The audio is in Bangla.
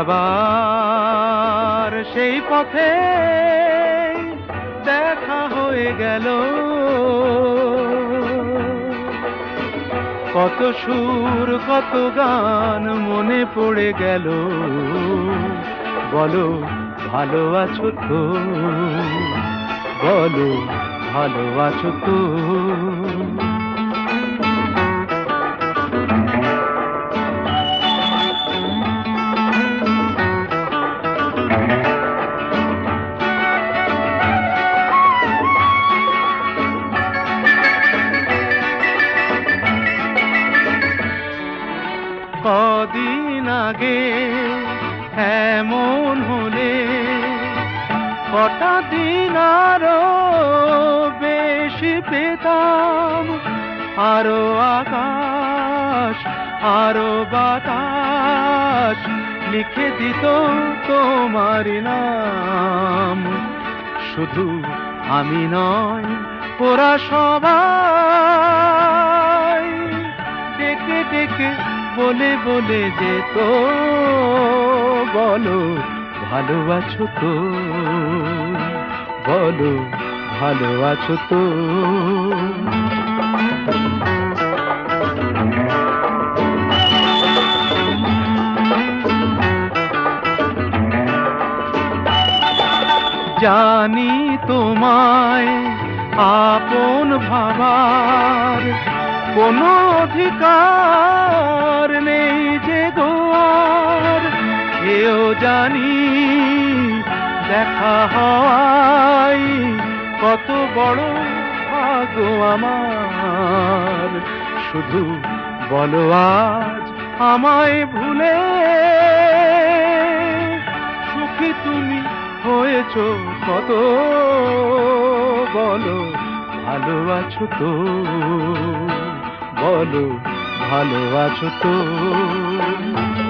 আবার সেই পথে দেখা হয়ে গেল। কত সুর কত গান মনে পড়ে গেল। বলো ভালো আছো তো? বলো ভালো আছো তো? কদিন আগে এমন হলে কটা দিন আরও বেশি পেতাম। আরও আকাশ, আরও বাতাস লিখে দিত তোমার নাম। শুধু আমি নয় ওরা সবাই ডেকে ডেকে বলে বলে যেত। বলো, ভালো আছো তো? বলো, ভালো আছো তো? জানি তোমায় আপন ভাবার কোনো অধিকার নেই যে গোয়ার এও জানি দেখা হয় কত বড় ভাগ্য আমার। শুধু বলো আজ আমায় ভুলে সুখী তুমি হয়েছ কত। বলো ভালো আছো তো। বলো ভালো আছো তো।